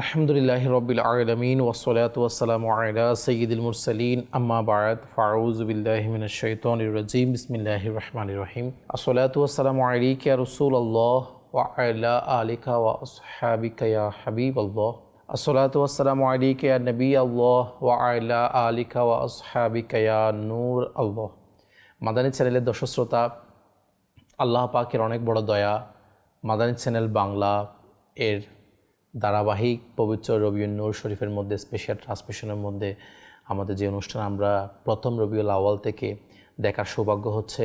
আলহামদুলিল্লাহ রবিল আলমিন ওসলাত ওসালাম আলা সঈদুল মুরসলিন। আম্মা বায়াত ফাউজ বিল্লাহমিন শৈতন রাজিম। বিসমিল্লাহ রহমান রহিম। আসলাত ওসালাম আলিকা রসুল আল্লাহ ওয়ালা আলিকা ওয়া ইয়া হাবিব আল্লাহ আসসালাতু ওয়াসসালামু আলাইকা ইয়া নবী আল্লাহ ওয়া আলা আলিকা ওয়া আসহাবিকা নূর আল্লাহ মাদানী চ্যানেলের দর্শক শ্রোতা, আল্লাহ পাকের অনেক বড় দয়া। মাদানী চ্যানেল বাংলা এর ধারাবাহিক পবিত্র রবিউল নূর শরীফের মধ্যে স্পেশাল ট্রান্সমিশনের মধ্যে আমাদের যে অনুষ্ঠান আমরা প্রথম রবিউল আওয়াল থেকে দেখার সৌভাগ্য হচ্ছে,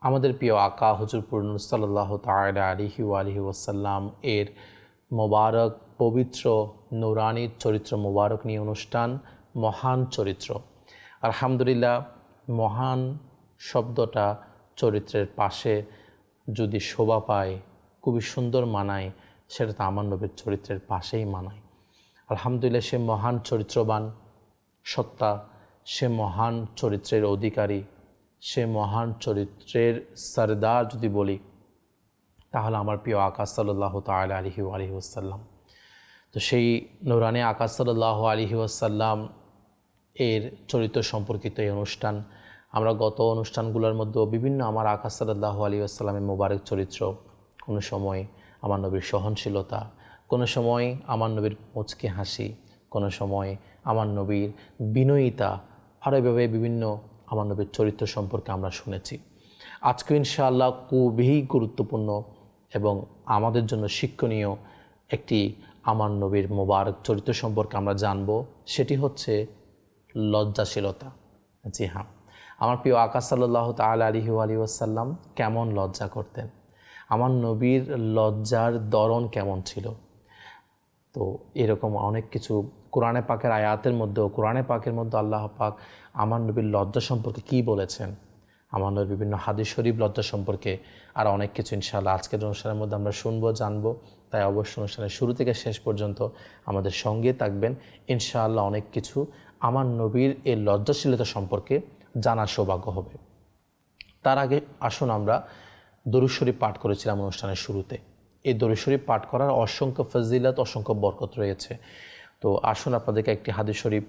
আমাদের প্রিয় আকা হুজুর পূর্ণ সাল্লাহ তালা আলিহি আলিহি ওয়াসাল্লাম এর মোবারক, পবিত্র নৌরানি চরিত্র মোবারক নিয়ে অনুষ্ঠান, মহান চরিত্র। আলহামদুলিল্লাহ, মহান শব্দটা চরিত্রের পাশে যদি শোভা পায়, খুবই সুন্দর মানায় সেটা তো আমার নবীর চরিত্রের পাশেই মানায়। আলহামদুলিল্লাহ, সে মহান চরিত্রবান সত্তা, সে মহান চরিত্রের অধিকারী, সে মহান চরিত্রের সরদার যদি বলি, তাহলে আমার প্রিয় আকাশ সাল্লাহ তাল আলহি আলহি ওসাল্লাম তো সেই নৌরানি আকাশ সাল্লাহ আলহি ওসাল্লাম এর চরিত্র সম্পর্কিত এই অনুষ্ঠান, আমরা গত অনুষ্ঠানগুলোর মধ্যেও বিভিন্ন আমার আকাশ সাল্লাহ আলী আসসালামের মোবারক চরিত্র কোনো সময় আমার নবীর সহনশীলতা, কোনো সময় আমার নবীর মুচকে হাসি, কোনো সময় আমার নবীর বিনয়িতা আরও এভাবে বিভিন্ন আমার নবীর চরিত্র সম্পর্কে আমরা শুনেছি। আজকে ইনশাআল্লাহ খুবই গুরুত্বপূর্ণ এবং আমাদের জন্য শিক্ষণীয় একটি আমার নবীর মোবারক চরিত্র সম্পর্কে আমরা জানব, সেটি হচ্ছে লজ্জাশীলতা। জি হ্যাঁ। আমার প্রিয় আকাশ সাল্লাহ তাল আলিহু আলী ওয়াসাল্লাম কেমন লজ্জা করতেন? আমার নবীর লজ্জার দরণ কেমন ছিল? তো এরকম অনেক কিছু কোরআনে পাকের আয়াতের মধ্যেও, কোরআনে পাকের মধ্যে আল্লাহ পাক আমার নবীর লজ্জা সম্পর্কে কি বলেছেন? আমার নবীর বিভিন্ন হাদিস শরীফ লজ্জা সম্পর্কে আর অনেক কিছু ইনশাআল্লাহ আজকের অনুষ্ঠানের মধ্যে আমরা শুনব, জানব। তাই অবশ্যই অনুষ্ঠানের শুরু থেকে শেষ পর্যন্ত আমাদের সঙ্গে থাকবেন। ইনশাআল্লাহ অনেক কিছু আমার নবীর এই লজ্জাশীলতা সম্পর্কে জানার সৌভাগ্য হবে। তার আগে আসুন আমরা দরুশরীফ পাঠ করেছিলাম অনুষ্ঠানের শুরুতে। এই দরুশরীফ পাঠ করার অসংখ্য ফজিলত, অসংখ্য বরকত রয়েছে। তো আসুন আপনাদেরকে একটি হাদিস শরীফ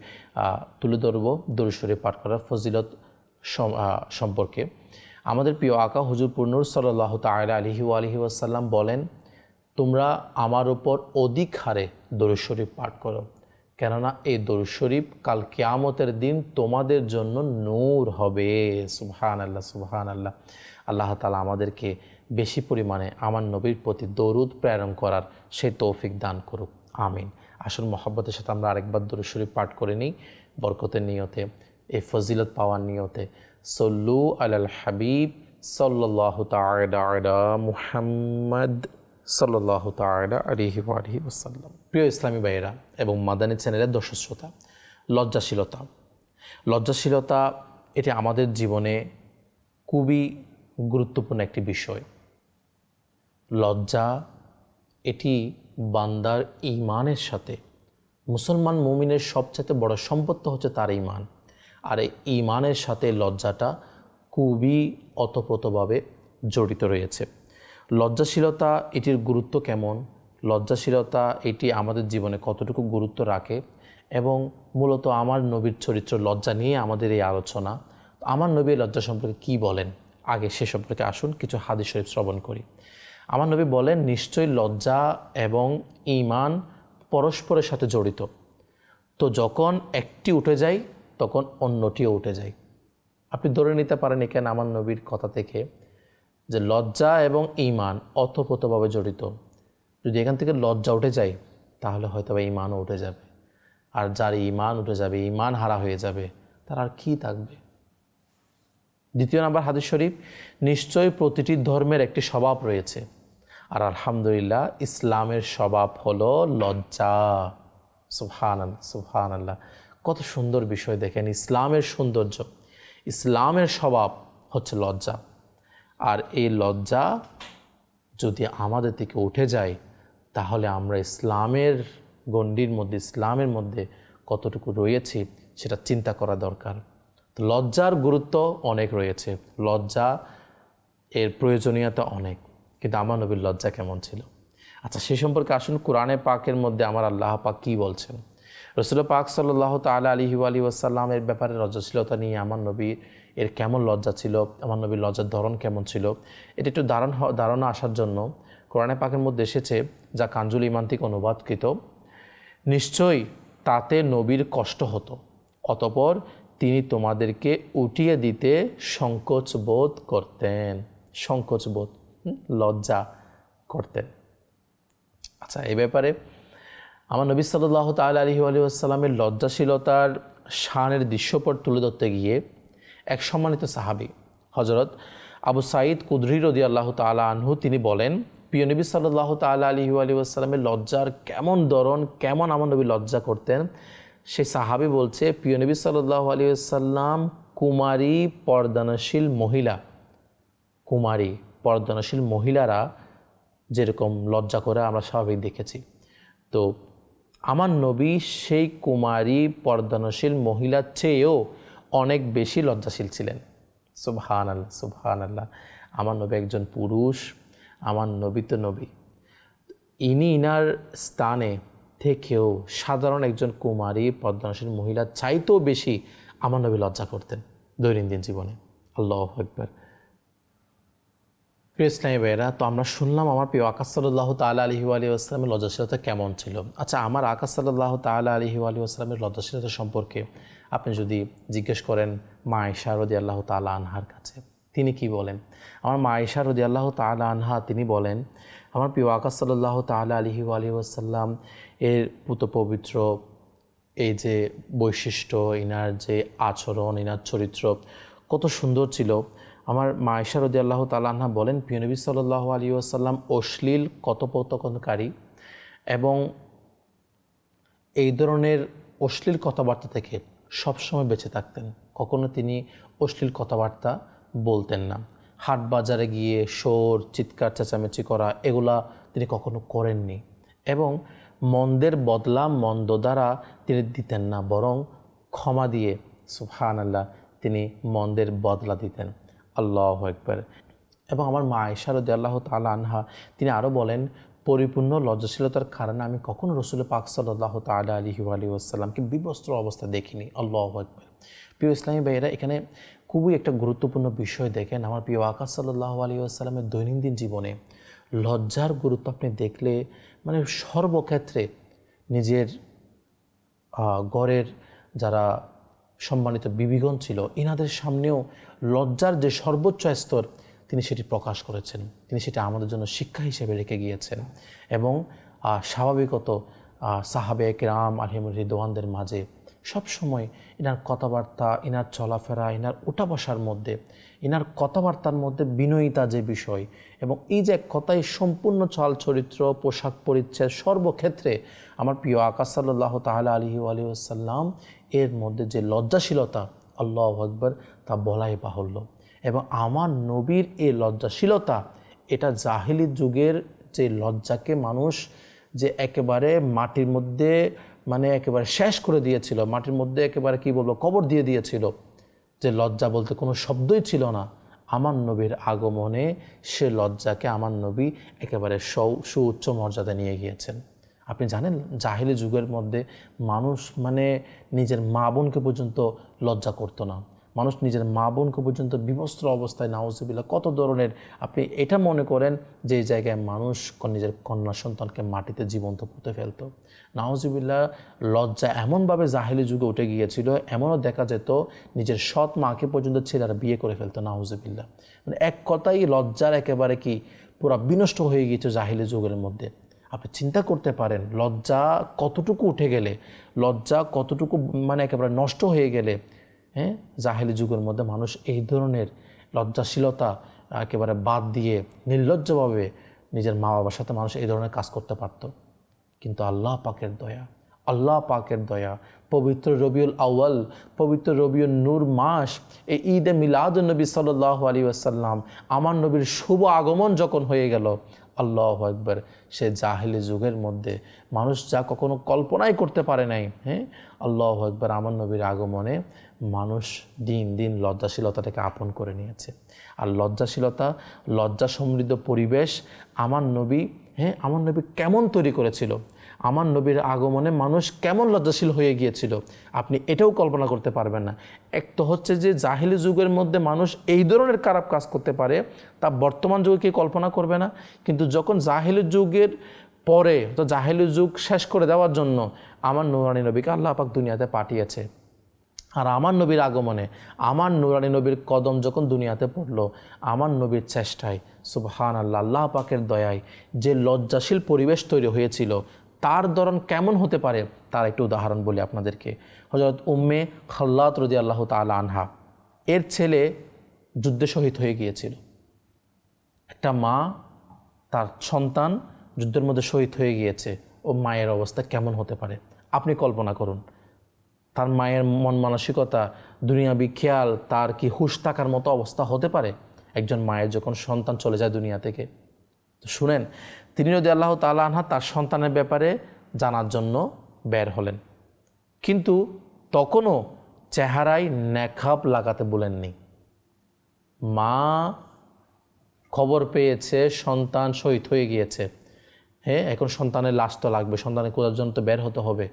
তুলে ধরব দরুশরীফ পাঠ করার ফজিলত সম্পর্কে। আমাদের প্রিয় আকা হুজুর পূর্ণুর সাল্লাহ তায়লা আলহি আলহি আসাল্লাম বলেন, তোমরা আমার ওপর অধিক হারে দরুশরীফ পাঠ করো। কেননা এই দরুদ শরীফ কাল কেয়ামতের দিন তোমাদের জন্য নূর হবে। সুবহান আল্লাহ সুবহান আল্লাহ আল্লাহ তালা আমাদেরকে বেশি পরিমাণে আমার নবীর প্রতি দৌরুদ প্রেরণ করার সেই তৌফিক দান করুক। আমিন। আসল মহব্বতের সাথে আমরা আরেকবার দরুদ শরীফ পাঠ করে নিই। বরকতের নিয়তে এই ফজিলত পাওয়ার নিয়তে, সল্লু আল হাবিব সাল্লাহ তালা মুহাম্মদ সাল্লাহ ওসাল্লাম প্রিয় ইসলামী ভাইয়েরা এবং মাদানী চ্যানেলের দর্শক শ্রোতা, লজ্জাশীলতা। লজ্জাশীলতা, এটি আমাদের জীবনে খুবই গুরুত্বপূর্ণ একটি বিষয়। লজ্জা, এটি বান্দার ইমানের সাথে। মুসলমান মুমিনের সবচেয়ে বড় সম্পত্তি হচ্ছে তার ইমান আর এই ইমানের সাথে লজ্জাটা খুবই অতপ্রতভাবে জড়িত রয়েছে। লজ্জাশীলতা এটির গুরুত্ব কেমন? লজ্জাশীলতা এটি আমাদের জীবনে কতটুকু গুরুত্ব রাখে? এবং মূলত আমার নবীর চরিত্র লজ্জা নিয়ে আমাদের এই আলোচনা। আমার নবী লজ্জা সম্পর্কে কি বলেন? আগে সে সম্পর্কে আসুন, কিছু হাদিস শরীফ শ্রবণ করি। আমার নবী বলেন, নিশ্চয়ই লজ্জা এবং ইমান পরস্পরের সাথে জড়িত। তো যখন একটি উঠে যায়, তখন অন্যটিও উঠে যায়। আপনি ধরে নিতে পারেন এখানে আমার নবীর কথা থেকে যে লজ্জা এবং ইমান অতপ্রতভাবে জড়িত। যদি এখান থেকে লজ্জা উঠে যায়, তাহলে হয়তো বা ইমানও উঠে যাবে। আর যার ইমান উঠে যাবে ইমান হারা হয়ে যাবে, তার আর কী থাকবে? দ্বিতীয় নাম্বার হাদিস শরীফ, নিশ্চয়ই প্রতিটি ধর্মের একটি স্বভাব রয়েছে। আর আলহামদুলিল্লাহ, ইসলামের স্বভাব হলো লজ্জা। সুফহান সুফহান আল্লাহ কত সুন্দর বিষয় দেখেন, ইসলামের সৌন্দর্য। ইসলামের স্বভাব হচ্ছে লজ্জা। আর এই লজ্জা যদি আমাদের থেকে উঠে যায়, তাহলে আমরা ইসলামের গণ্ডির মধ্যে, ইসলামের মধ্যে কতটুকু রয়েছি, সেটা চিন্তা করা দরকার। লজ্জার গুরুত্ব অনেক রয়েছে। লজ্জা এর প্রয়োজনীয়তা অনেক। কিন্তু আমার নবীর লজ্জা কেমন ছিল? আচ্ছা সে সম্পর্কে আসুন কোরআনে পাকের মধ্যে আমার আল্লাহ পাক কী বলছেন? রসুল পাক সাল্লাহ তালা আলী আলী ওয়াসাল্লামের ব্যাপারে লজ্জাশীলতা নিয়ে আমার নবীর এর কেমন লজ্জা ছিল? আমার নবীর লজ্জার ধরন কেমন ছিল? এটা একটু দারণ ধারণা আসার জন্য কোরআনে পাকের মধ্যে এসেছে যা কাঞ্জুল ইমান্তিক অনুবাদকৃত, নিশ্চয়ই তাতে নবীর কষ্ট হতো, অতপর তিনি তোমাদেরকে উঠিয়ে দিতে সংকোচ বোধ করতেন। সংকোচ বোধ লজ্জা করতেন। আচ্ছা এই ব্যাপারে আমার নবী সাল্লাহ তাল আলহি আলী আসসালামের লজ্জাশীলতার শানের দৃশ্যপট তুলে ধরতে গিয়ে এক সম্মানিত সাহাবি হজরত আবু সাঈদ কুদরি রদি আল্লাহ তালা আনহু, তিনি বলেন, প্রিয় নবী সাল্লাহ তাল আলহি আলী আসসালামের লজ্জার কেমন ধরন, কেমন আমার নবী লজ্জা করতেন? সেই সাহাবি বলছে, প্রিয় নবী সাল্লাহ আলী কুমারী পর্দানশীল মহিলা, কুমারী পর্দানশীল মহিলারা যেরকম লজ্জা করে আমরা স্বাভাবিক দেখেছি। তো আমার নবী সেই কুমারী পর্দানশীল মহিলার চেয়েও অনেক বেশি লজ্জাশীল ছিলেন। সুবহান আল্লাহ সুবহান আল্লাহ আমার নবী একজন পুরুষ, আমার নবী তো নবী। ইনি ইনার স্থানে থেকেও সাধারণ একজন কুমারী পদ্মনাশীল মহিলা চাইতেও বেশি আমার নবী লজ্জা করতেন দৈনন্দিন জীবনে। আল্লাহ একবার প্রিয় ইসলামী ভাইয়েরা, তো আমরা শুনলাম আমার প্রিয় আকাশ সাল্লাহ তালা আলহি আলী আসলামের লজ্জাশীলতা কেমন ছিল? আচ্ছা আমার আকাশ সাল্লাহ তালা আলহি আলী আসলামের লজ্জাশীলতা সম্পর্কে আপনি যদি জিজ্ঞেস করেন মা আয়সা রদি আল্লাহ তালা আনহার কাছে, তিনি কি বলেন? আমার মা আয়সা রদি আল্লাহ তালা আনহা, তিনি বলেন আমার প্রিয় আকাশ সাল্লাহ তালা আলহি আলী আসাল্লাম এর পুত পবিত্র, এই যে বৈশিষ্ট্য, ইনার যে আচরণ, ইনার চরিত্র, কত সুন্দর ছিল। আমার মা ইশারদি আল্লাহ তালাহা বলেন পিয়নবী সাল্লাহ আলী আসাল্লাম অশ্লীল কথোপকথনকারী এবং এই ধরনের অশ্লীল কথাবার্তা থেকে সবসময় বেঁচে থাকতেন। কখনো তিনি অশ্লীল কথাবার্তা বলতেন না। হাট বাজারে গিয়ে শোর, চিৎকার, চেঁচামেচি করা, এগুলা তিনি কখনো করেননি। এবং মন্দের বদলা মন্দ দ্বারা তিনি দিতেন না, বরং ক্ষমা দিয়ে সুফহান আল্লাহ তিনি মন্দের বদলা দিতেন। আল্লাহ একবার এবং আমার মা আয়সারদি আল্লাহ তালা আনহা, তিনি আরও বলেন, পরিপূর্ণ লজ্জাশীলতার কারণে আমি কখনো রসুল পাক সাল্লাহ তালা আলহি আলী আসসালামকে বিবস্ত্র অবস্থা দেখিনি। আল্লাহ একবার প্রিয় ইসলামী ভাইয়েরা, এখানে খুবই একটা গুরুত্বপূর্ণ বিষয় দেখেন। আমার প্রিয় আকাশ সাল্লাহ আলী আসসালামের দৈনন্দিন জীবনে লজ্জার গুরুত্ব আপনি দেখলে মানে সর্বক্ষেত্রে নিজের গড়ের যারা সম্মানিত বিবিগণ ছিল, ইনাদের সামনেও লজ্জার যে সর্বোচ্চ স্তর, তিনি সেটি প্রকাশ করেছেন। তিনি সেটা আমাদের জন্য শিক্ষা হিসেবে রেখে গিয়েছেন। এবং স্বাভাবিকত সাহাবে কেরাম আলহিম রিদওয়ানদের মাঝে সবসময় এনার কথাবার্তা এনার চলাফেরা এনার উঠা বসার মধ্যে এনার কথাবার্তার মধ্যে বিনয়িতা যে বিষয় এবং এই যে কথাই সম্পূর্ণ চাল চরিত্র পোশাক পরিচ্ছেদ সর্বক্ষেত্রে আমার প্রিয় আকাশ সাল্লাহ তাহলে আলহি আলিউসাল্লাম এর মধ্যে যে লজ্জাশীলতা আল্লাহ আকবর তা বলাই বাহুল্য এবং আমার নবীর এই লজ্জাশীলতা এটা জাহিলি যুগের যে লজ্জাকে মানুষ যে একেবারে মাটির মধ্যে মানে একেবারে শেষ করে দিয়েছিল, মাটির মধ্যে একেবারে কি বলব, কবর দিয়ে দিয়েছিল যে লজ্জা বলতে কোনো শব্দই ছিল না। আমার নবীর আগমনে সে লজ্জাকে আমার নবী একেবারে সৌ সুউচ্চ মর্যাদা নিয়ে গিয়েছেন। আপনি জানেন জাহিলি যুগের মধ্যে মানুষ মানে নিজের মা বোনকে পর্যন্ত লজ্জা করতো না। মানুষ নিজের মা বোনকে পর্যন্ত বিবস্ত্র অবস্থায় নাউজবিল্লা কত ধরনের আপনি এটা মনে করেন যে এই জায়গায় মানুষ নিজের কন্যা সন্তানকে মাটিতে জীবন্ত পুঁতে ফেলতো? নাউজবিল্লা লজ্জা এমনভাবে জাহিলি যুগে উঠে গিয়েছিল, এমনও দেখা যেত নিজের সৎ মাকে পর্যন্ত ছেলেরা বিয়ে করে ফেলতো নাউজবিল্লা মানে এক কথাই লজ্জার একেবারে কি পুরো বিনষ্ট হয়ে গিয়েছে জাহিলি যুগের মধ্যে। আপনি চিন্তা করতে পারেন, লজ্জা কতটুকু উঠে গেলে, লজ্জা কতটুকু মানে একেবারে নষ্ট হয়ে গেলে হ্যাঁ? জাহেলি যুগের মধ্যে মানুষ এই ধরনের লজ্জাশীলতা একেবারে বাদ দিয়ে নির্লজ্জভাবে নিজের মা বাবার সাথে মানুষ এই ধরনের কাজ করতে পারত। কিন্তু আল্লাহ পাকের দয়া, আল্লাহ পাকের দয়া, পবিত্র রবিউল আউয়াল, পবিত্র রবিউল নূর মাস, এই ঈদে মিলাদুল নবী সাল্লাহ আলী আসাল্লাম আমার নবীর শুভ আগমন যখন হয়ে গেল, আল্লাহ একবার সে জাহেলি যুগের মধ্যে মানুষ যা কখনো কল্পনাই করতে পারে নাই হ্যাঁ? আল্লাহ একবার আমার নবীর আগমনে মানুষ দিন দিন লজ্জাশীলতাটাকে আপন করে নিয়েছে। আর লজ্জাশীলতা লজ্জা সমৃদ্ধ পরিবেশ আমার নবী হ্যাঁ আমার নবী কেমন তৈরি করেছিল? আমার নবীর আগমনে মানুষ কেমন লজ্জাশীল হয়ে গিয়েছিল? আপনি এটাও কল্পনা করতে পারবেন না। এক তো হচ্ছে যে জাহিলি যুগের মধ্যে মানুষ এই ধরনের খারাপ কাজ করতে পারে, তা বর্তমান যুগে কি কল্পনা করবে না। কিন্তু যখন জাহিলি যুগের পরে, তো জাহিলি যুগ শেষ করে দেওয়ার জন্য আমার নুরানি নবীকে আল্লাহ পাক দুনিয়াতে পাঠিয়েছে। আর আমার নবীর আগমনে, আমার নুরানি নবীর কদম যখন দুনিয়াতে পড়ল, আমার নবীর চেষ্টায় সুবহান আল্লাহ আল্লাহ পাকের দয়ায় যে লজ্জাশীল পরিবেশ তৈরি হয়েছিল, তার ধরন কেমন হতে পারে, তার একটি উদাহরণ বলি আপনাদেরকে। হজরত উম্মে খাল্লাত রদি আল্লাহ তালা আনহা, এর ছেলে যুদ্ধে শহীদ হয়ে গিয়েছিল। একটা মা, তার সন্তান যুদ্ধের মধ্যে শহীদ হয়ে গিয়েছে, ও মায়ের অবস্থা কেমন হতে পারে, আপনি কল্পনা করুন। তার মায়ের মন মানসিকতা, দুনিয়াবি খেয়াল, তার কি হুশ থাকার মতো অবস্থা হতে পারে? একজন মায়ের যখন সন্তান চলে যায় দুনিয়া থেকে। তো শুনেন, তিনি যদি আল্লাহ তালা আনহা তার সন্তানের ব্যাপারে জানার জন্য বের হলেন। কিন্তু তখনও চেহারায় নেখাপ লাগাতে বলেননি। মা খবর পেয়েছে, সন্তান শহীদ হয়ে গিয়েছে। হ্যাঁ এখন সন্তানের লাশ তো লাগবে, সন্তানের কোথার জন্য তো বের হতে হবে।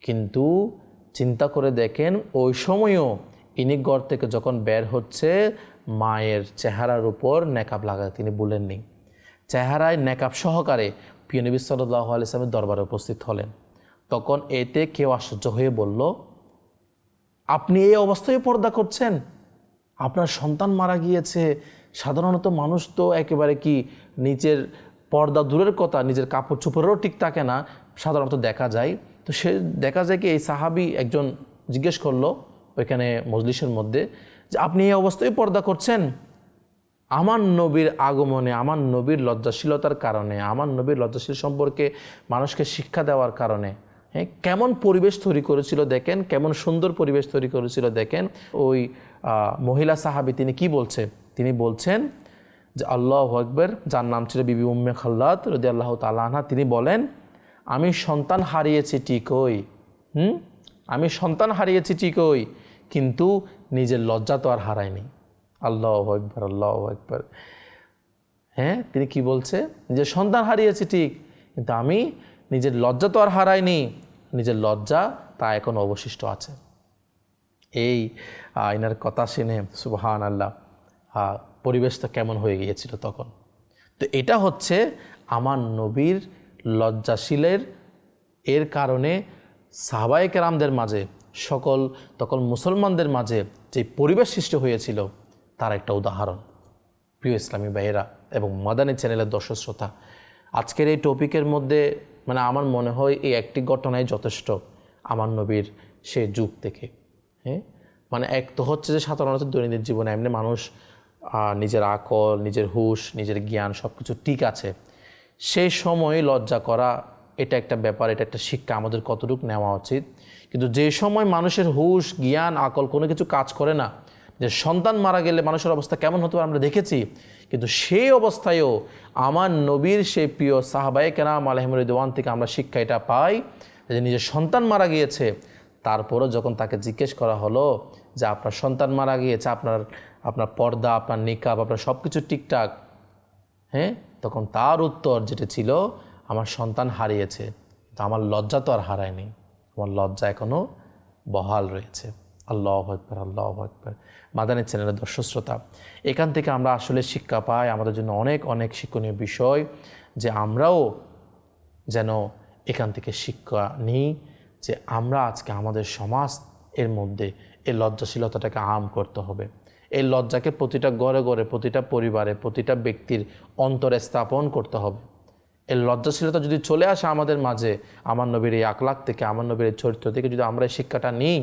কিন্তু চিন্তা করে দেখেন, ওই সময়ও ইনি ঘর থেকে যখন বের হচ্ছে, মায়ের চেহারার উপর নেকাব লাগাতে তিনি বলেননি। চেহারায় নেকাব সহকারে পিয়নবী সাল্লাহ আলিয়ামের দরবারে উপস্থিত হলেন। তখন এতে কেউ আশ্চর্য হয়ে বলল, আপনি এই অবস্থায় পর্দা করছেন? আপনার সন্তান মারা গিয়েছে। সাধারণত মানুষ তো একেবারে কি নিজের পর্দা দূরের কথা, নিজের কাপড় চোপড়েরও ঠিক থাকে না। সাধারণত দেখা যায় তো সে দেখা যায় কি এই সাহাবি একজন জিজ্ঞেস করল ওইখানে মজলিসের মধ্যে যে, আপনি এই অবস্থায় পর্দা করছেন? আমার নবীর আগমনে, আমার নবীর লজ্জাশীলতার কারণে, আমার নবীর লজ্জাশীল সম্পর্কে মানুষকে শিক্ষা দেওয়ার কারণে হ্যাঁ কেমন পরিবেশ তৈরি করেছিল দেখেন, কেমন সুন্দর পরিবেশ তৈরি করেছিল দেখেন? ওই মহিলা সাহাবি তিনি কি বলছে? তিনি বলছেন যে, আল্লাহ আকবর। যার নাম ছিল বিবি উম্মে খাল্লাদ রদি আল্লাহ তালাহা তিনি বলেন আমি সন্তান হারিয়েছি ঠিকই, হুম? আমি সন্তান হারিয়েছি ঠিকই, কিন্তু নিজের লজ্জা তো আর হারায়নি। আল্লাহ একবার আল্লাহ একবার হ্যাঁ তিনি কি বলছে? নিজের সন্তান হারিয়েছি ঠিক, কিন্তু আমি নিজের লজ্জা তো আর হারাইনি নিজের লজ্জা তা এখন অবশিষ্ট আছে। এই এনার কথা শুনে সুবহান আল্লাহ পরিবেশটা কেমন হয়ে গিয়েছিল তখন? তো এটা হচ্ছে আমার নবীর লজ্জাশীলের এর কারণে সাহবায়ক রামদের মাঝে সকল, তখন মুসলমানদের মাঝে যে পরিবেশ সৃষ্টি হয়েছিল, তার একটা উদাহরণ। প্রিয় ইসলামী ভাইয়েরা এবং মাদানী চ্যানেলের দর্শক শ্রোতা, আজকের এই টপিকের মধ্যে মানে আমার মনে হয় এই একটি ঘটনাই যথেষ্ট আমার নবীর সে যুগ থেকে। হ্যাঁ? মানে এক তো হচ্ছে যে সাধারণত দৈনন্দিন জীবনে এমনি মানুষ নিজের আকল, নিজের হুশ, নিজের জ্ঞান সব কিছু ঠিক আছে। সেই সময় লজ্জা করা, এটা একটা ব্যাপার, এটা একটা শিক্ষা আমাদের কতটুকু নেওয়া উচিত। কিন্তু যে সময় মানুষের হুশ, জ্ঞান, আকল কোনো কিছু কাজ করে না, যে সন্তান মারা গেলে মানুষের অবস্থা কেমন হতে পারে আমরা দেখেছি, কিন্তু সেই অবস্থায়ও আমার নবীর সেই প্রিয় সাহাবাই কেনাম আলহমুদ্দান থেকে আমরা শিক্ষা এটা পাই যে নিজের সন্তান মারা গিয়েছে, তারপরও যখন তাকে জিজ্ঞেস করা হলো যে আপনার সন্তান মারা গিয়েছে, আপনার আপনার পর্দা, আপনার নিকাব, আপনার সব কিছু ঠিকঠাক হ্যাঁ? তখন তার উত্তর যেটা ছিল, আমার সন্তান হারিয়েছে তো আমার লজ্জা তো আর হারায়নি। আমার লজ্জা এখনও বহাল রয়েছে। আল্লাহ একবার আল্লাহ একবার মাদানের চ্যানেলের দর্শক শ্রোতা, এখান থেকে আমরা আসলে শিক্ষা পাই আমাদের জন্য অনেক অনেক শিক্ষণীয় বিষয় যে আমরাও যেন এখান থেকে শিক্ষা নিই যে আমরা আজকে আমাদের সমাজ এর মধ্যে এই লজ্জাশীলতাটাকে আম করতে হবে। এই লজ্জাকে প্রতিটা ঘরে ঘরে, প্রতিটা পরিবারে, প্রতিটা ব্যক্তির অন্তরে স্থাপন করতে হবে। এই লজ্জাশীলতা যদি চলে আসে আমাদের মাঝে, আমার নবীর এই আকলাক থেকে, আমার নবীর এই চরিত্র থেকে যদি আমরা এই শিক্ষাটা নিই,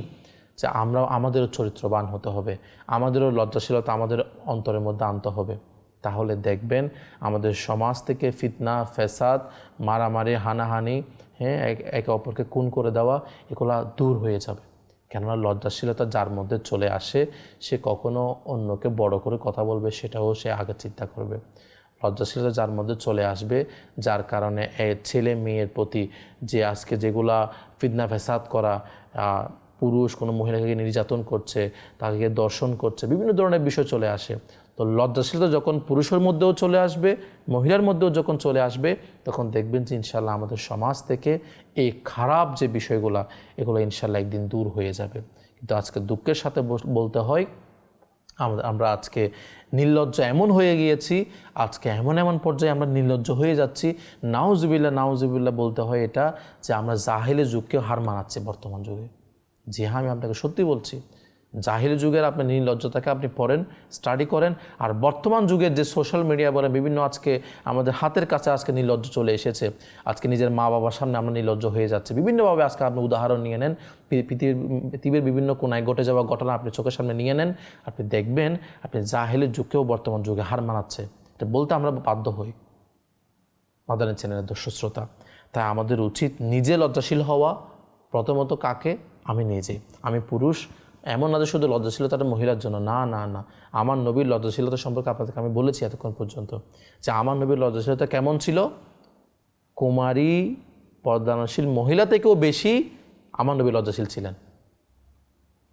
যে আমরাও আমাদেরও চরিত্রবান হতে হবে, আমাদেরও লজ্জাশীলতা আমাদের অন্তরের মধ্যে আনতে হবে। তাহলে দেখবেন আমাদের সমাজ থেকে ফিতনা ফেসাদ মারামারি, হানাহানি হ্যাঁ একে অপরকে খুন করে দেওয়া, এগুলা দূর হয়ে যাবে। কেননা লজ্জাশীলতা যার মধ্যে চলে আসে, সে কখনো অন্যকে বড় করে কথা বলবে সেটাও সে আগে চিন্তা করবে। লজ্জাশীলতা যার মধ্যে চলে আসবে, যার কারণে ছেলে মেয়ের প্রতি যে আজকে যেগুলা ফিদনা ফেসাদ করা পুরুষ কোনো মহিলাকে নির্যাতন করছে, তাকে দর্শন করছে, বিভিন্ন ধরনের বিষয় চলে আসে। তো লজ্জাশীলতা যখন পুরুষের মধ্যেও চলে আসবে, মহিলার মধ্যেও যখন চলে আসবে, তখন দেখবেন যে ইনশাল্লাহ আমাদের সমাজ থেকে এই খারাপ যে বিষয়গুলো, এগুলো ইনশাল্লাহ একদিন দূর হয়ে যাবে। কিন্তু আজকে দুঃখের সাথে বলতে হয় আমরা আমরা আজকে নির্লজ্জ এমন হয়ে গিয়েছি, আজকে এমন এমন পর্যায়ে আমরা নির্লজ্জ হয়ে যাচ্ছি নাউজুবিল্লা নাউজুবিল্লা বলতে হয় এটা, যে আমরা জাহেলে যুগকেও হার মানাচ্ছি বর্তমান যুগে। জি হ্যাঁ আমি আপনাকে সত্যি বলছি। জাহিলি যুগের আপনি নির্লজ্জতাকে আপনি পড়েন স্টাডি করেন, আর বর্তমান যুগের যে সোশ্যাল মিডিয়া বলে বিভিন্ন আজকে আমাদের হাতের কাছে আজকে নির্লজ্জ চলে এসেছে। আজকে নিজের মা বাবার সামনে আমরা নির্লজ্জ হয়ে যাচ্ছে। বিভিন্নভাবে আজকে আপনি উদাহরণ নিয়ে নেন। পৃথিবীর বিভিন্ন কোনায় ঘটে যাওয়া ঘটনা আপনি চোখের সামনে নিয়ে নেন। আপনি দেখবেন আপনি জাহেলের যুগকেও বর্তমান যুগে হার মানাচ্ছে। এটা বলতে আমরা বাধ্য হই। মাদানের চ্যানেলের দর্শক শ্রোতা, তাই আমাদের উচিত নিজে লজ্জাশীল হওয়া। প্রথমত কাকে? আমি নিজে। আমি পুরুষ এমন না যে শুধু লজ্জাশীলতাটা মহিলার জন্য, না না না। আমার নবীর লজ্জাশীলতা সম্পর্কে আপনাদেরকে আমি বলেছি এতক্ষণ পর্যন্ত যে আমার নবীর লজ্জাশীলতা কেমন ছিল? কুমারী পর্দানশীল মহিলা থেকেও বেশি আমার নবী লজ্জাশীল ছিলেন।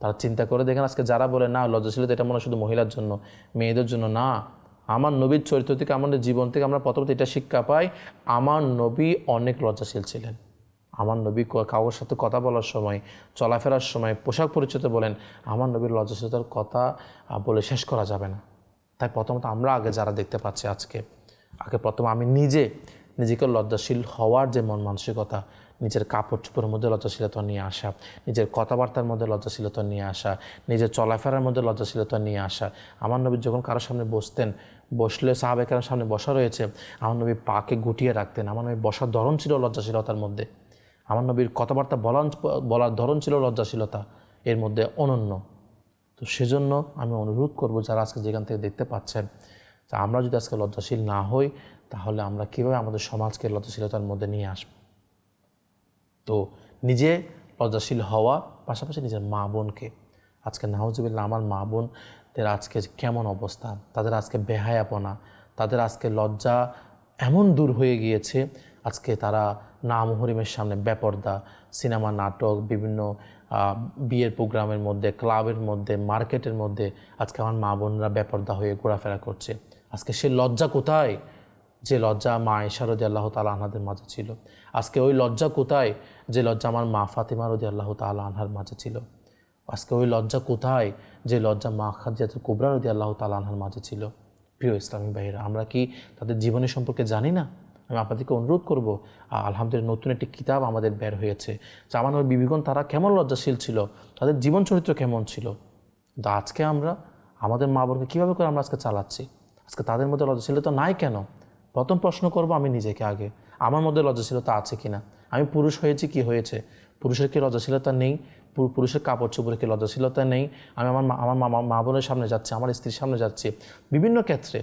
তারা চিন্তা করে দেখেন, আজকে যারা বলে, না, লজ্জাশীলতা এটা মনে হয় শুধু মহিলার জন্য, মেয়েদের জন্য না। আমার নবীর চরিত্র থেকে, আমাদের জীবন থেকে আমরা প্রথমত এটা শিক্ষা পাই, আমার নবী অনেক লজ্জাশীল ছিলেন। আমার নবী ক- কারোর সাথে কথা বলার সময়, চলাফেরার সময় পোশাক পরিচিত বলেন, আমার নবীর লজ্জাশীলতার কথা বলে শেষ করা যাবে না। তাই প্রথমত আমরা আগে যারা দেখতে পাচ্ছি আজকে, আগে প্রথম আমি নিজে নিজেকে লজ্জাশীল হওয়ার যে মন মানসিকতা, নিজের কাপড় চোপড়ের মধ্যে লজ্জাশীলতা নিয়ে আসা, নিজের কথাবার্তার মধ্যে লজ্জাশীলতা নিয়ে আসা, নিজের চলাফেরার মধ্যে লজ্জাশীলতা নিয়ে আসা। আমার নবী যখন কারোর সামনে বসতেন, বসলে সাহাবেকার সামনে বসা রয়েছে, আমার নবী পাকে গুটিয়ে রাখতেন, আমার নবী বসার ধরন ছিল লজ্জাশীলতার মধ্যে। আমার নবীর কথাবার্তা বলার বলার ধরন ছিল লজ্জাশীলতা, এর মধ্যে অনন্য। তো সেজন্য আমি অনুরোধ করব যারা আজকে যেখান থেকে দেখতে পাচ্ছেন, যে আমরা যদি আজকে লজ্জাশীল না হই, তাহলে আমরা কীভাবে আমাদের সমাজকে লজ্জাশীলতার মধ্যে নিয়ে আসব? তো নিজে লজ্জাশীল হওয়া, পাশাপাশি নিজের মা বোনকে। আজকে নাহজুবিল্লা আমার মা বোনদের আজকে কেমন অবস্থা? তাদের আজকে বেহায়াপনা, তাদের আজকে লজ্জা এমন দূর হয়ে গিয়েছে, আজকে তারা নাম হরিমের সামনে বেপর্দা, সিনেমা, নাটক, বিভিন্ন বিয়ের প্রোগ্রামের মধ্যে, ক্লাবের মধ্যে, মার্কেটের মধ্যে আজকে আমার মা বোনরা বেপর্দা হয়ে ঘোরাফেরা করছে। আজকে সে লজ্জা কোথায়? যে লজ্জা মা ইশারদি আল্লাহ তালা আনহাদের মাঝে ছিল। আজকে ওই লজ্জা কোথায়? যে লজ্জা আমার মা ফাতিমা রদি আল্লাহ তালা আনহার মাঝে ছিল। আজকে ওই লজ্জা কোথায়? যে লজ্জা মা খাদিয়াতুল কুবরা রদি আল্লাহ তালা আনহার মাঝে ছিল। প্রিয় ইসলামী ভাইয়েরা, আমরা কি তাদের জীবনের সম্পর্কে জানি না? আমি আপনাদেরকে অনুরোধ করব আলহামদুলিল্লাহ নতুন একটি কিতাব আমাদের বের হয়েছে। আমার বিবিগণ তারা কেমন লজ্জাশীল ছিল, তাদের জীবন চরিত্র কেমন ছিল। কিন্তু আজকে আমরা, আমাদের মা বোনকে কীভাবে করে আমরা আজকে চালাচ্ছি? আজকে তাদের মধ্যে লজ্জাশীলতা নাই কেন? প্রথম প্রশ্ন করব আমি নিজেকে আগে। আমার মধ্যে লজ্জাশীলতা আছে কি না আমি পুরুষ হয়েছি কি হয়েছে? পুরুষের কি লজ্জাশীলতা নেই? পুরুষের কাপড় চোপড়ে কি লজ্জাশীলতা নেই? আমি আমার আমার মা- মা বোনের সামনে যাচ্ছি, আমার স্ত্রীর সামনে যাচ্ছি। বিভিন্ন ক্ষেত্রে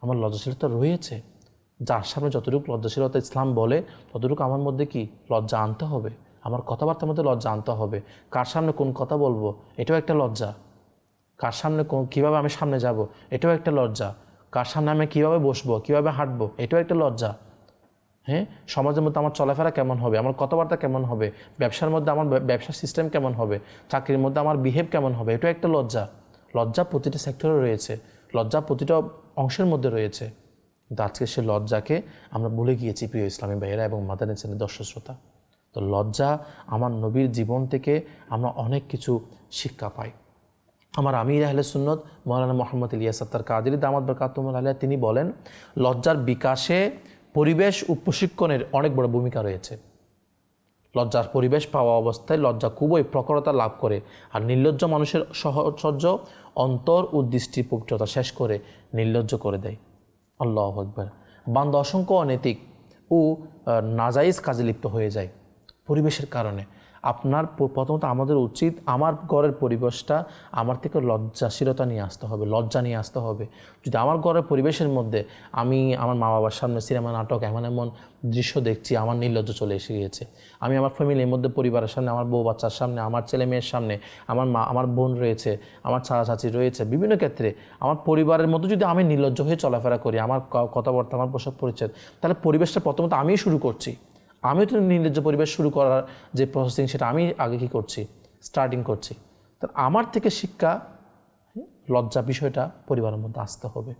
আমার লজ্জাশীলতা রয়েছে। যার সামনে যতটুকু লজ্জাশীলতা ইসলাম বলে, ততটুকু আমার মধ্যে কি লজ্জা আনতে হবে? আমার কথাবার্তার মধ্যে লজ্জা আনতে হবে। কার সামনে কোন কথা বলব? এটাও একটা লজ্জা। কার সামনে কোন- কীভাবে আমি সামনে যাব? এটাও একটা লজ্জা। কার সামনে আমি কীভাবে বসবো? কীভাবে হাঁটবো? এটাও একটা লজ্জা। হ্যাঁ? সমাজের মধ্যে আমার চলাফেরা কেমন হবে? আমার কথাবার্তা কেমন হবে? ব্যবসার মধ্যে আমার ব্যবসার সিস্টেম কেমন হবে? চাকরির মধ্যে আমার বিহেভ কেমন হবে? এটাও একটা লজ্জা। লজ্জা প্রতিটা সেক্টরে রয়েছে। লজ্জা প্রতিটা অংশের মধ্যে রয়েছে। কিন্তু আজকে সে লজ্জাকে আমরা ভুলে গিয়েছি প্রিয় ইসলামী ভাইয়েরা এবং মাদানী ছেলে দর্শক শ্রোতা। তো লজ্জা আমার নবীর জীবন থেকে আমরা অনেক কিছু শিক্ষা পাই। আমার আমির আহলে সুন্নত মৌলানা মোহাম্মদ ইলিয়াস আত্তার কাদির দামাদ বরকাতুমুল আলিয়া তিনি বলেন, লজ্জার বিকাশে পরিবেশ ও প্রশিক্ষণের অনেক বড় ভূমিকা রয়েছে। লজ্জার পরিবেশ পাওয়া অবস্থায় লজ্জা খুবই প্রখরতা লাভ করে আর নির্লজ্জ মানুষের সহচর্য অন্তর ও দৃষ্টি পবিত্রতা শেষ করে নির্লজ্জ করে দেয়। আল্লাহ আকবর। বান্দা অসংখ্য অনৈতিক ও নাজাইজ কাজে লিপ্ত হয়ে যায় পরিবেশের কারণে। আপনার প্রথমত আমাদের উচিত আমার ঘরের পরিবেশটা আমার থেকে লজ্জাশীলতা নিয়ে আসতে হবে, লজ্জা নিয়ে আসতে হবে। যদি আমার ঘরের পরিবেশের মধ্যে আমি আমার মা বাবার সামনে সিনেমা, নাটক এমন এমন দৃশ্য দেখছি, আমার নির্লজ্জ চলে এসে গিয়েছে। আমি আমার ফ্যামিলির মধ্যে, পরিবারের সামনে, আমার বউ বাচ্চার সামনে, আমার ছেলে মেয়ের সামনে, আমার মা, আমার বোন রয়েছে, আমার চাচা চাচি রয়েছে, বিভিন্ন ক্ষেত্রে আমার পরিবারের মধ্যে যদি আমি নির্লজ্জ হয়ে চলাফেরা করি, আমার কথাবার্তা, আমার পোশাক পরিচ্ছদ, তাহলে পরিবেশটা প্রথমত আমিই শুরু করছি। আমিও তো নির্লজ্জ পরিবেশ শুরু করার যে প্রসেসিং সেটা আমি আগে কি করছি? স্টার্টিং করছি। তো আমার থেকে শিক্ষা, লজ্জা বিষয়টা পরিবারের মধ্যে আসতে হবে।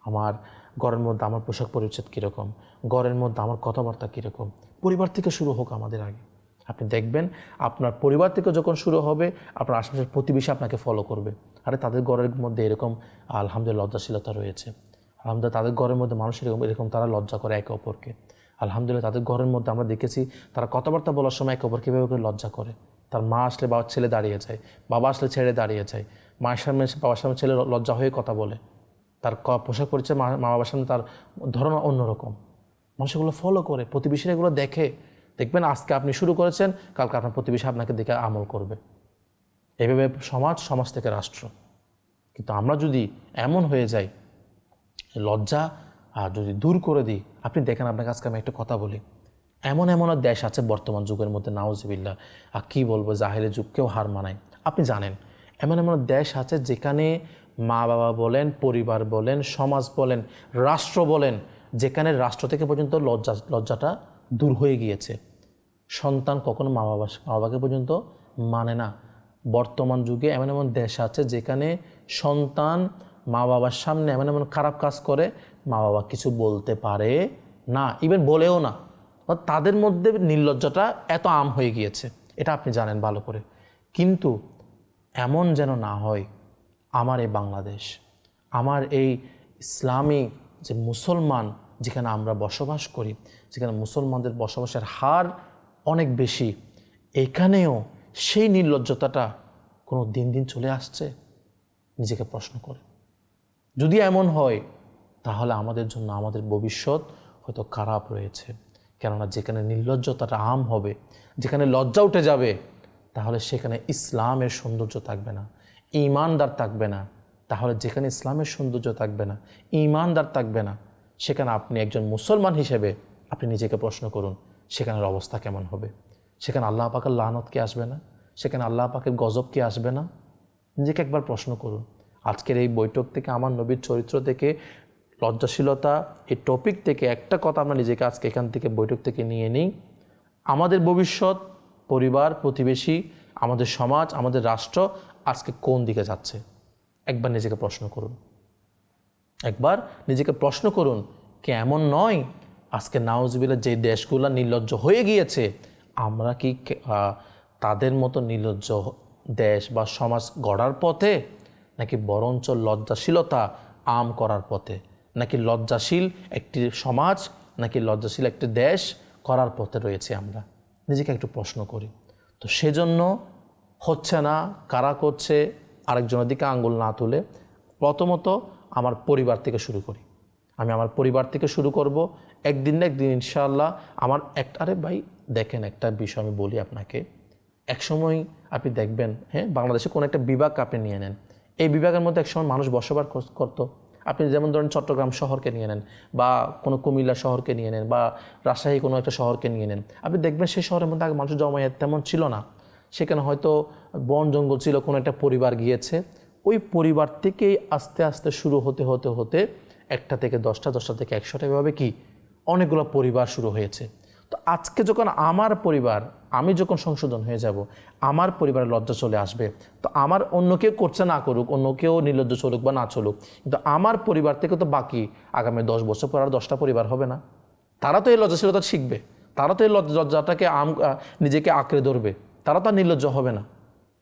আমার ঘরের মধ্যে আমার পোশাক পরিচ্ছেদ কীরকম? ঘরের মধ্যে আমার কথাবার্তা কীরকম? পরিবার থেকে শুরু হোক আমাদের আগে। আপনি দেখবেন, আপনার পরিবার থেকে যখন শুরু হবে, আপনার আশেপাশের প্রতিবেশী আপনাকে ফলো করবে। আরে, তাদের ঘরের মধ্যে এরকম, আলহামদুলিল্লাহ, লজ্জাশীলতা রয়েছে। আলহামদুলিল্লাহ, তাদের ঘরের মধ্যে মানুষ এরকম এরকম তারা লজ্জা করে একে অপরকে। আলহামদুলিল্লাহ, তাদের ঘরের মধ্যে আমরা দেখেছি তারা কথাবার্তা বলার সময় একে অপর কীভাবে করে লজ্জা করে। তার মা আসলে বাবার ছেলে দাঁড়িয়ে যায়, বাবা আসলে ছেড়ে দাঁড়িয়ে যায়। মায়ের সামনে বাবার সামনে ছেলে লজ্জা হয়ে কথা বলে। তার পোশাক পরিচয় মা মা বাবার সামনে তার ধরন অন্যরকম। মানুষ এগুলো ফলো করে, প্রতিবেশীরা এগুলো দেখে। দেখবেন আজকে আপনি শুরু করেছেন, কালকে আপনার প্রতিবেশী আপনাকে দেখে আমল করবে। এভাবে সমাজ সমাজ থেকে রাষ্ট্র। কিন্তু আমরা যদি এমন হয়ে যাই, লজ্জা আর যদি দূর করে দিই আপনি দেখেন আপনাকে আজকে আমি একটা কথা বলি। এমন এমন দেশ আছে বর্তমান যুগের মধ্যে নাউজবিল্লা আর কী বলব জাহেলের যুগকেও হার মানায়। আপনি জানেন, এমন এমন দেশ আছে যেখানে মা বাবা বলেন, পরিবার বলেন, সমাজ বলেন, রাষ্ট্র বলেন, যেখানে রাষ্ট্র থেকে পর্যন্ত লজ্জা, লজ্জাটা দূর হয়ে গিয়েছে। সন্তান কখনো মা বাবা মা বাবাকে পর্যন্ত মানে না। বর্তমান যুগে এমন এমন দেশ আছে যেখানে সন্তান মা বাবার সামনে এমন এমন খারাপ কাজ করে মা বাবা কিছু বলতে পারে? না ইভেন বলেও না। তাদের মধ্যে নির্লজ্জটা এত আম হয়ে গিয়েছে। এটা আপনি জানেন ভালো করে। কিন্তু এমন যেন না হয়, আমার এই বাংলাদেশ, আমার এই ইসলামী যে মুসলমান যেখানে আমরা বসবাস করি, যেখানে মুসলমানদের বসবাসের হার অনেক বেশি, এখানেও সেই নির্লজ্জতাটা কোনো দিন দিন চলে আসছে? নিজেকে প্রশ্ন করে। যদি এমন হয় তাহলে আমাদের জন্য আমাদের ভবিষ্যৎ হয়তো খারাপ রয়েছে। কেননা যেখানে নির্লজ্জতাটা আম হবে, যেখানে লজ্জা উঠে যাবে, তাহলে সেখানে ইসলামের সৌন্দর্য থাকবে না, ইমানদার থাকবে না। তাহলে যেখানে ইসলামের সৌন্দর্য থাকবে না, ইমানদার থাকবে না, সেখানে আপনি একজন মুসলমান হিসেবে আপনি নিজেকে প্রশ্ন করুন, সেখানের অবস্থা কেমন হবে? সেখানে আল্লাহ পাকের লানত কি আসবে না? সেখানে আল্লাহ পাকের গজব কি আসবে না? নিজেকে একবার প্রশ্ন করুন। আজকের এই বৈঠক থেকে, আমার নবীর চরিত্র থেকে লজ্জাশীলতা, এই টপিক থেকে একটা কথা আমরা নিজেকে আজকে এখান থেকে, বৈঠক থেকে নিয়ে নিই। আমাদের ভবিষ্যৎ, পরিবার, প্রতিবেশী, আমাদের সমাজ, আমাদের রাষ্ট্র আজকে কোন দিকে যাচ্ছে? একবার নিজেকে প্রশ্ন করুন। একবার নিজেকে প্রশ্ন করুন, কি এমন নয় আজকে নাউজবিলা যে দেশগুলো নির্লজ্জ হয়ে গিয়েছে, আমরা কি তাদের মতো নির্লজ্জ দেশ বা সমাজ গড়ার পথে, নাকি বরঞ্চ লজ্জাশীলতা আম করার পথে? নাকি লজ্জাশীল একটি সমাজ, নাকি লজ্জাশীল একটি দেশ করার পথে রয়েছে আমরা? নিজেকে একটু প্রশ্ন করি। তো সেজন্য হচ্ছে না, কারা করছে, আরেকজনের দিকে আঙ্গুল না তুলে প্রথমত আমার পরিবার থেকে শুরু করি। আমি আমার পরিবার থেকে শুরু করব। একদিন না একদিন ইনশাআল্লাহ আমার একটা, আরে ভাই দেখেন একটা বিষয় আমি বলি আপনাকে। একসময় আপনি দেখবেন হ্যাঁ বাংলাদেশে কোনো একটা বিভাগ আপনি নিয়ে নেন। এই বিভাগের মধ্যে একসময় মানুষ বসবাস কর- করতো। আপনি যেমন ধরেন চট্টগ্রাম শহরকে নিয়ে নেন বা কোনো কুমিল্লা শহরকে নিয়ে নেন বা রাজশাহী কোনো একটা শহরকে নিয়ে নেন, আপনি দেখবেন সেই শহরের মধ্যে আগে মানুষ জমায়েত তেমন ছিল না। সেখানে হয়তো বন জঙ্গল ছিল, কোনো একটা পরিবার গিয়েছে। ওই পরিবার থেকেই আস্তে আস্তে শুরু হতে হতে হতে একটা থেকে দশটা দশটা থেকে একশোটা এভাবে কি অনেকগুলো পরিবার শুরু হয়েছে। তো আজকে যখন আমার পরিবার, আমি যখন সংশোধন হয়ে যাব, আমার পরিবারের লজ্জা চলে আসবে। তো আমার অন্য কেউ করছে না করুক, অন্য কেউ নির্লজ্জ চলুক বা না চলুক, কিন্তু আমার পরিবার থেকে তো বাকি আগামী দশ বছর পর আর দশটা পরিবার হবে না। তারা তো এই লজ্জাশীলতা শিখবে, তারা তো এই লজ্জা- লজ্জাটাকে আম নিজেকে আঁকড়ে ধরবে, তারা তো আর নির্লজ্জ হবে না।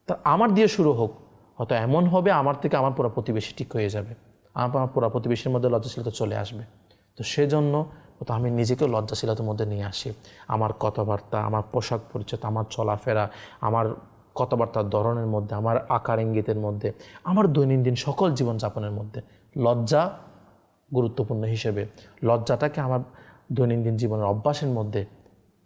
তা আমার দিয়ে শুরু হোক, হয়তো এমন হবে আমার থেকে আমার পুরা প্রতিবেশী ঠিক হয়ে যাবে, আমার পুরো প্রতিবেশীর মধ্যে লজ্জাশীলতা চলে আসবে। তো সেজন্য তো আমি নিজেকেও লজ্জাশীলতার মধ্যে নিয়ে আসি। আমার কথাবার্তা, আমার পোশাক পরিচ্ছদ, আমার চলাফেরা, আমার কথাবার্তার ধরনের মধ্যে, আমার আকার ইঙ্গিতের মধ্যে, আমার দৈনন্দিন সকল জীবনযাপনের মধ্যে লজ্জা গুরুত্বপূর্ণ হিসেবে। লজ্জাটাকে আমার দৈনন্দিন জীবনের অভ্যাসের মধ্যে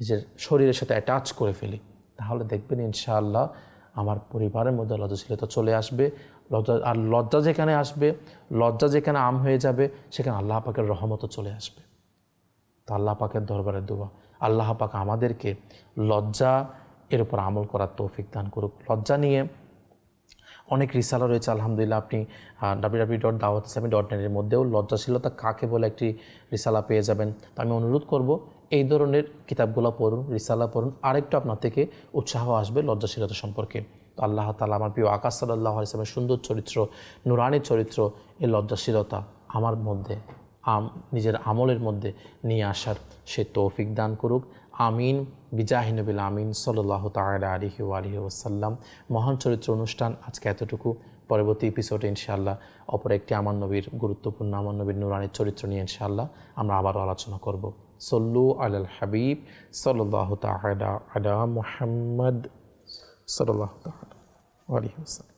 নিজের শরীরের সাথে অ্যাটাচ করে ফেলি। তাহলে দেখবেন ইনশাআল্লাহ আমার পরিবারের মধ্যে লজ্জাশীলতা চলে আসবে। লজ্জা, আর লজ্জা যেখানে আসবে, লজ্জা যেখানে আম হয়ে যাবে, সেখানে আল্লাহ পাকের রহমতও চলে আসবে। আল্লাহ পাকের দরবারে দোয়া। আল্লাহ পাক আমাদেরকে লজ্জা এর উপর আমল করার তৌফিক দান করুক। লজ্জা নিয়ে অনেক রিসালা রয়েছে, আলহামদুলিল্লাহ আপনি ডাব্লিউ ডাব্লিউ ডট দাওয়াত ইসলামী ডট নেটের মধ্যেও লজ্জাশীলতা কাকে বলে একটি রিসালা পেয়ে যাবেন। তো আমি অনুরোধ করব, এই ধরনের কিতাবগুলো পড়ুন, রিসালা পড়ুন। আরেকটু আপনার থেকে উৎসাহ আসবে লজ্জাশীলতা সম্পর্কে। তো আল্লাহ তালা আমার প্রিয় আকাশ সাল্লাহ ইসলামের সুন্দর চরিত্র, নুরানি চরিত্র, এই লজ্জাশীলতা আমার মধ্যে নিজের আমলের মধ্যে নিয়ে আসার সে তৌফিক দান করুক। আমিন। বিজাহিনবিল আমিন। সাল্লাহ তালা আলিহি আলহি ওসাল্লাম মহান চরিত্র অনুষ্ঠান আজকে এতটুকু। পরবর্তী এপিসোডে ইনশাআল্লাহ অপর একটি আমার নবীর গুরুত্বপূর্ণ, আমার নবীর নুরানির চরিত্র নিয়ে ইনশাআল্লাহ আমরা আবারও আলোচনা করব। সল্লু আল হাবিব সাল্লাহ তালা আলা মুহাম্মদ সাল্লাহ তালা আলহি ওসাল্লাম